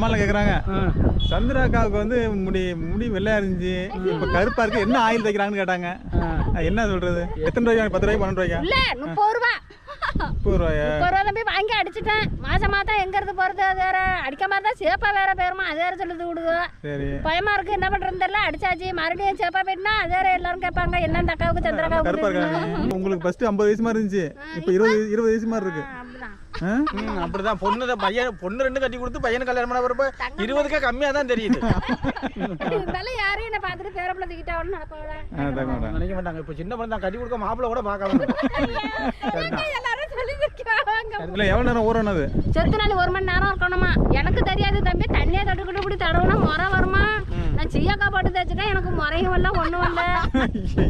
அம்மாலாம் கேக்குறாங்க. சந்திராக்காவுக்கு வந்து முடி முடி வெள்ளையா இருந்துச்சு. இப்ப கருப்பா இருக்கு. என்ன ஆயில் தைக்கிறாங்கன்னு கேட்டாங்க. அது என்ன சொல்றது? எத்தனை ரூபாய்க்கு பத்து ரூபாய்க்கு பன்னெண்டு ரூபாய்க்கா? இல்ல முப்பது ரூபா. முப்பது ரூபாயா? முப்பது ரூபா போய் வாங்கி அடிச்சிட்டேன். மாசம் மாதம் எங்க இருந்து போறது? அது வேற. அடிக்காம இருந்தா சேப்பா வேற போயிருமா? அது வேற சொல்லுது விடுது. சரி. பயமா இருக்கு. என்ன பண்றதுன்னு தெரியல. அடிச்சாச்சு. மறுபடியும் சேப்பா போயிட்டுனா அது வேற எல்லாரும் கேட்பாங்க. என்ன இந்த அக்காவுக்கு சந்திரக்காவுக்கு உங்களுக்கு ஃபர்ஸ்ட் ஐம்பது வயசு மாதிரி இருந்துச்சு. இப்ப இருபது இருபது வயசு மாதிரி இருக்கு. அப்படிதான். பொண்ணு தான் பையன் பொண்ணு ரெண்டு கட்டி கொடுத்து பையனை கல்யாணம் பண்ண பிறப்ப இருபதுக்கே கம்மியா தான் தெரியுது என்ன பார்த்துட்டு ஆ, தங்கம்டா. நினைக்க மாட்டாங்க. இப்ப சின்ன பொண்ணு தான் கட்டி கொடுக்க மாப்பிள்ள கூட வைக்கிறாங்க இல்ல எவ்வளவு நேரம் ஊறனது? செத்து நாள் ஒரு மணி நேரம் இருக்கணுமா? எனக்கு தெரியாது தம்பி தண்ணியை தொட்டுக்கிட்டு இப்படி தடவுனா முறை வருமா? நான் சீயாக்கா போட்டு தேய்ச்சிட்டேன் எனக்கு முறையும் வரல ஒன்றும்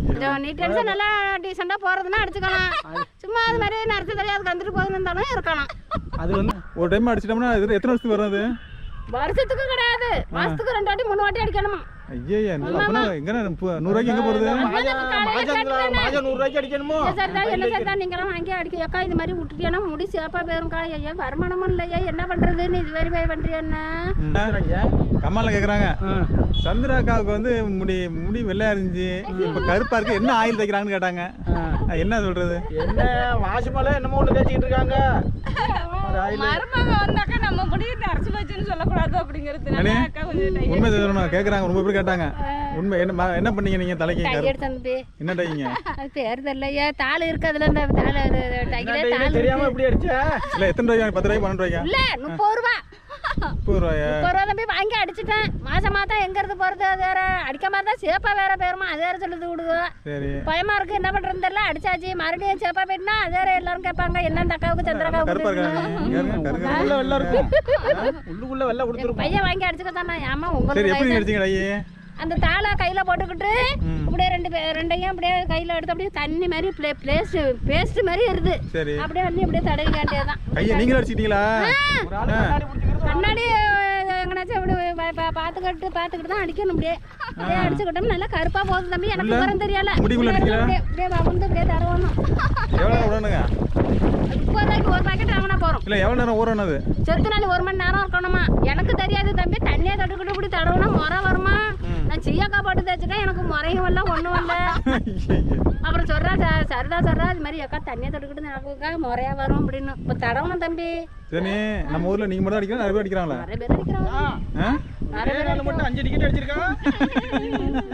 கொஞ்சம் நீ டென்ஷன் நல்லா டீசெண்டாக போகிறதுனா அடிச்சுக்கலாம். சும்மா அது மாதிரி நடத்த தெரியாது கந்துட்டு போகுதுன்னு இருந்தாலும் இருக்கலாம். அது வந்து ஒரு டைம் அடிச்சிட்டோம்னா எத்தனை வருஷத்துக்கு வரும் அது? வருஷத்துக்கு கிடையாது. மாசத்துக்கு ரெண்டு வாட்டி மூணு வாட்டி அடிக்கணுமா? ஐயா அப்பனா எங்க நூறு ரூபாய்க்கு எங்க போறது? மாஜா மாஜா மாஜா நூறு ரூபாய்க்கு அடிக்கணுமோ? சார் தான் என்ன சார் தான் நீங்களாம் வாங்கி அடிக்க அக்கா இது மாதிரி விட்டுட்டியானா முடி சேப்பா போயிருக்கா ஐயா வருமானமும் இல்லையா என்ன பண்ணுறதுன்னு இது மாதிரி போய் பண்ணுறியன்னா கம்மால கேக்குறாங்க. சந்திராக்காவுக்கு வந்து முடி முடி வெள்ளையா இருந்துச்சு. இப்ப கருப்பா இருக்கு. என்ன ஆயில் தைக்கிறாங்கன்னு கேட்டாங்க. அது என்ன சொல்றது? என்ன வாசுமலை என்னமோ ஒண்ணு தேய்ச்சிக்கிட்டு இருக்காங்க. மருமக வந்தாக்கா நம்ம சொல்லக்கூடாது அப்படிங்கிறதுனால அக்கா கொஞ்சம் டைம் உண்மை சொல்லணும் கேக்குறாங்க. ரொம்ப பேர் கேட்டாங்க. உண்மை என்ன என்ன பண்ணீங்க நீங்க தலைக்கு தம்பி. என்ன டைங்க அது பேர் தெரியலையா. தாள் இருக்கு அதுல இந்த தாள் தெரியாம எப்படி அடிச்ச? இல்ல எத்தனை ரூபாய்க்கு பத்து ரூபாய்க்கு பன்னெண்டு ரூபாய்க்கா? இல்ல முப்பது ரூபா. முப்பது ரூபாயா தம்பி வாங்கி அடிச்சிட்டேன். மாசம் மாதம் எங்க இருந்து போறது அது வேற. அடிக்காம இருந்தா சேப்பா வேற போயிருமா? அது வேற சொல்லுது விடுது. சரி. பயமா இருக்கு. என்ன பண்றதுன்னு தெரியல. அடிச்சாச்சு. மறுபடியும் சேப்பா போயிட்டுனா அது வேற எல்லாரும் கேட்பாங்க. என்ன இந்த அக்காவுக்கு சந்திரக்காவுக்கு உள்ளுக்குள்ள வெள்ள பையன் வாங்கி அடிச்சுக்க தானே ஏமா சரி உங்களுக்கு அந்த தாளை கையில் போட்டுக்கிட்டு. அப்படியே ரெண்டு ரெண்டையும் அப்படியே கையில் எடுத்து அப்படியே தண்ணி மாதிரி ப்ளே பேஸ்ட் பேஸ்ட் மாதிரி இருது சரி. அப்படியே வந்து அப்படியே தடவி வேண்டியதுதான் கையை நீங்களும் அடிச்சிட்டீங்களா? கண்ணாடி எங்கனாச்சும் அப்படி பார்த்துக்கிட்டு பார்த்துக்கிட்டு தான் அடிக்கணும் அப்படியே. அப்படியே அடிச்சுக்கிட்டோம் நல்லா கருப்பாக போகுது தம்பி. எனக்கு? விவரம் தெரியல. அப்படியே வந்து அப்படியே முப்பது ரூபாய்க்கு ஒரு பாக்கெட் வாங்கினா போகிறோம் இல்ல நேரம் செத்து நாள் ஒரு மணி நேரம் இருக்கணுமா? எனக்கு தெரியாது தம்பி. தண்ணியை தொட்டுக்கிட்டு இப்படி தடவுனா முறை வருமா? சீயாக்கா போட்டு தேய்ச்சிட்டேன் எனக்கு முறையும் வரல ஒன்றும் வரல அப்புறம் சொல்றா ச- சரிதா சொல்றா இது மாதிரி அக்கா தண்ணியை தொட்டுக்கிட்டு நடக்குக்கா முறையா வரும் அப்படின்னு. இப்போ தடவணும் தம்பி. சரி நம்ம ஊர்ல நீங்க மட்டும் அடிக்கலாம் நிறைய பேர் அடிக்கிறாங்களா? நிறைய பேர் அடிக்கிறாங்க?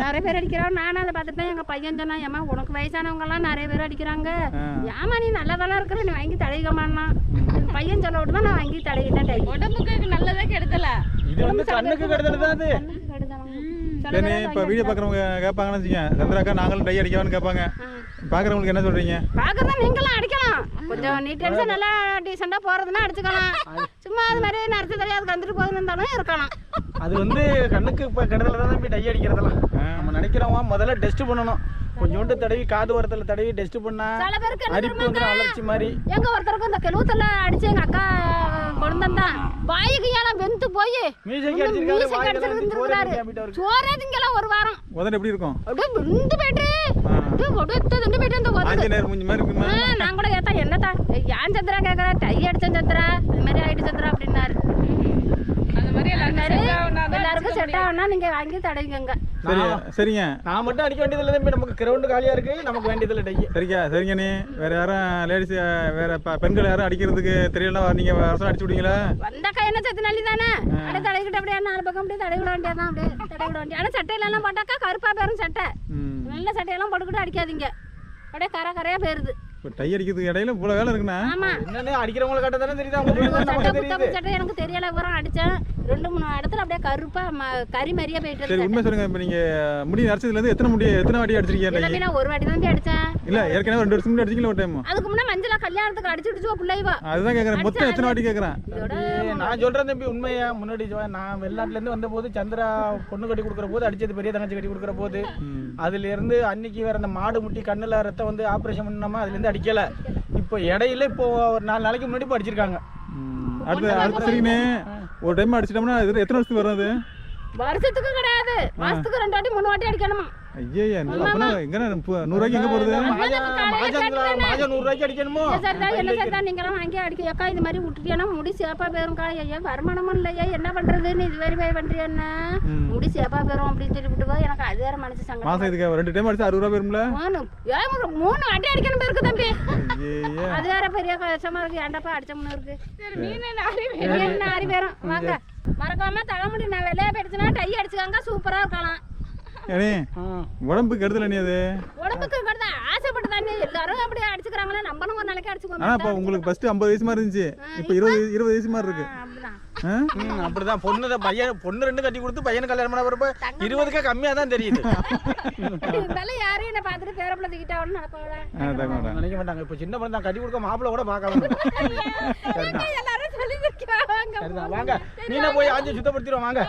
நிறைய பேர் அடிக்கிறாங்க. நானும் அதை பார்த்துட்டு தான் எங்கள் பையன் சொன்னா ஏமா உனக்கு வயசானவங்கலாம் நிறைய பேர் அடிக்கிறாங்க. ஏமா நீ நல்லா தானே இருக்கிற நீ வாங்கி தடவிக்கமான்னா பையன் சொல்ல விட்டு தான் நான் வாங்கி தடவிட்டேன் டை உடம்புக்கு நல்லதா கெடுதல இது வந்து கண்ணுக்கு கெடுதல் தான் அது. சரி இப்ப வீடியோ பாக்குறவங்க கேட்பாங்கன்னு வச்சுக்க சந்திராக்கா நாங்களும் டை அடிக்கவான்னு கேட்பாங்க பாக்குறவங்களுக்கு என்ன சொல்றீங்க? பார்க்க தான் நீங்களும் அடிக்கலாம். கொஞ்சம் நீ டென்ஷன் நல்லா டீசெண்டாக போகிறதுனா அடிச்சுக்கலாம். சும்மா அது மாதிரி நடத்த தெரியாது கந்துட்டு போகுதுன்னு இருந்தாலும் இருக்கலாம். அது வந்து கண்ணுக்கு இப்ப கெடுதல் தான் போய் டை அடிக்கிறதெல்லாம். நம்ம நினைக்கிறோம் முதல்ல டெஸ்ட் பண்ணணும். கொஞ்சோண்டு தடவி காது ஓரத்துல தடவி டெஸ்ட் பண்ணா அரிப்பு வந்து அலர்ச்சி மாதிரி. எங்க ஒருத்தருக்கு இந்த கெழுவத்தில் அடிச்சு எங்க குழந்தான் வாய்க்கு ஏலாம் வெந்து போய் சோறு ஒரு வாரம்? உதடு எப்படி இருக்கும்? அப்படியே வெந்து போயிட்டு அப்படியே போயிட்டு இந்த உதடு. நான் கூட கேட்டா என்னத்தா? ஏன் சந்திரா கேட்குறா டை அடிச்சேன் சந்திரா அது மாதிரி ஆயிட்டு சந்திரா அப்படின்னாரு அந்த மாதிரி அது எல்லாருக்கும் மாதிரி set எல்லாருக்கும் செட் ஆகுனா நீங்க வாங்கி தடவிக்கங்க. சரி சரிங்க. நான் மட்டும் அடிக்க வேண்டியதில்லை தம்பி. நமக்கு கிரவுண்டு காலியா இருக்கு. நமக்கு வேண்டியதில்லை டை சரிக்கா சரிங்க நீ. வேற யாரும் லேடிஸ் வேற பெண்கள் யாரும் அடிக்கிறதுக்கு தெரியல நீங்க வருஷம் அடிச்சு விடுவீங்களா? வந்தாக்கா என்ன சத்து நல்லி தானே? அப்படியே தடவிக்கிட்டு அப்படியே நாலு பக்கம் அப்படியே தடவிட வேண்டியதான் அப்படியே. தடவிட வேண்டிய ஆனால் சட்டையில எல்லாம் போட்டாக்கா கருப்பா பேரும் சட்டை. நல்ல சட்டையெல்லாம் போட்டுக்கிட்டு அடிக்காதீங்க. அப்படியே கரை கரையா போயிருது. டை அடிக்கிறதுக்கு இடையில இவ்வளோ வேலை இருக்குண்ணா. ஆமா. என்னன்னு அடிக்கிறவங்களை கட்ட தானே தெரியுது? சட்டை நமக்கு புத்தம் தெரியுது. சட்டை எனக்கு தெரியல. பூரா அடிச்சேன். ரெண்டு மூணு இடத்துல அப்படியே கருப்பா ம- கறி மாதிரியே போயிட்டு சரி உண்மை சொல்லுங்க. இப்போ நீங்க முடி நரைச்சதுலேருந்து எத்தனை முடி எத்தனை வாட்டி அடிச்சிருக்கீங்க எல்லாமே நான் ஒரு வாட்டி தான் அடிச்சேன். இல்ல ஏற்கனவே ரெண்டு வருஷம் முன்னாடி அடிச்சிங்களா ஒரு டைம் அதுக்கு முன்னே மஞ்சளா கல்யாணத்துக்கு அடிச்சுடுச்சு பிள்ளைவா அதுதான் கேட்குறேன் மொத்தம் எத்தனை வாட்டி ஏய், நான் சொல்றேன் தம்பி உண்மையா முன்னாடி சொ- நான் வெளிநாட்டுல இருந்து வந்த போது சந்திரா பொண்ணு கட்டி கொடுக்குற போது அடிச்சது பெரிய தங்கச்சி கட்டி கொடுக்குற போது அதுல இருந்து அன்னைக்கு வேற அந்த மாடு முட்டி கண்ணுல ரத்தம் வந்து ஆபரேஷன் பண்ணாம அதுல இருந்து அடிக்கல. இப்போ இடையில இப்போ ஒரு நாலு நாளைக்கு முன்னாடி இப்போ அடிச்சிருக்காங்க. அடுத்து அடுத்து சரிங்கண்ணே ஒரு டைம் அடிச்சிட்டோம்னா எத்தனை வருஷத்துக்கு வரும் அது வருஷத்துக்கு கிடையாது. மாசத்துக்கு ரெண்டு வாட்டி மூணு வாட்டி அடிக்கணுமா? ஐயா அப்பனா எங்க நூறுரூவாய்க்கு எங்க போறது? மாஜா மாஜா மாஜா நூறு ரூபாய்க்கு அடிக்கணுமோ சார் தான் என்ன சார் தான் நீங்களாம் வாங்கி அடிக்க. இது மாதிரி விட்டுட்டீங்கன்னா முடி சேப்பா போயிரும்க்கா ஐயா வருமானமும் இல்லையா என்ன பண்றதுன்னு இது மாதிரி போய் பண்றியன்னா முடி சேப்பா போயிரும் அப்படின்னு சொல்லி விட்டு எனக்கு அது வேற மனசு சங்கடம் மாசம் இதுக்கு ரெண்டு டைம் அடிச்சு அறுபது ரூபா போயிரும்ல? மூணு மூணு அடி அடிக்கணும் பேருக்கு தம்பி. ஐயா அது வேற பெரிய கஷ்டமா இருக்கு. ஏன்டாப்பா அடிச்சோம்னு இருக்கு? சரி மீன் பேரும் வாங்க. மறக்காம தலைமுடி நான் வெள்ளையா போயிடுச்சுன்னா டை அடிச்சுக்காங்க. சூப்பரா இருக்கலாம். ஏனே உடம்புக்கு கெடுதல் நீ அது? உடம்புக்கு ஆசைப்பட்டு தானே எல்லாரும் அப்படியே அடிச்சுக்கிறாங்களே நம்மளும் ஒரு நாளைக்கு அடிச்சுக்கோங்க ஆனா இப்போ உங்களுக்கு ஃபர்ஸ்ட் ஐம்பது வயசு மாதிரி இருந்துச்சு. இப்போ இருபது இருபது வயசு மாதிரி இருக்கு. அப்படிதான். பொண்ணு பையன் பொண்ணு ரெண்டு கட்டி கொடுத்து பையனுக்கு கல்யாணம் பண்ண வரப்ப இருபதுக்கா கம்மியா தான் தெரியுது யாரும் என்ன பார்த்துட்டு நினைப்பாங்க அதான் மேடம். நினைக்க மாட்டாங்க. இப்ப சின்ன பொண்ணு தான் கட்டி கொடுக்க மாப்பிள்ள கூட பார்க்கலாம் வாங்க. நீனே போய் ஆஞ்சு சுத்தப்படுத்திடுவோம். வாங்க.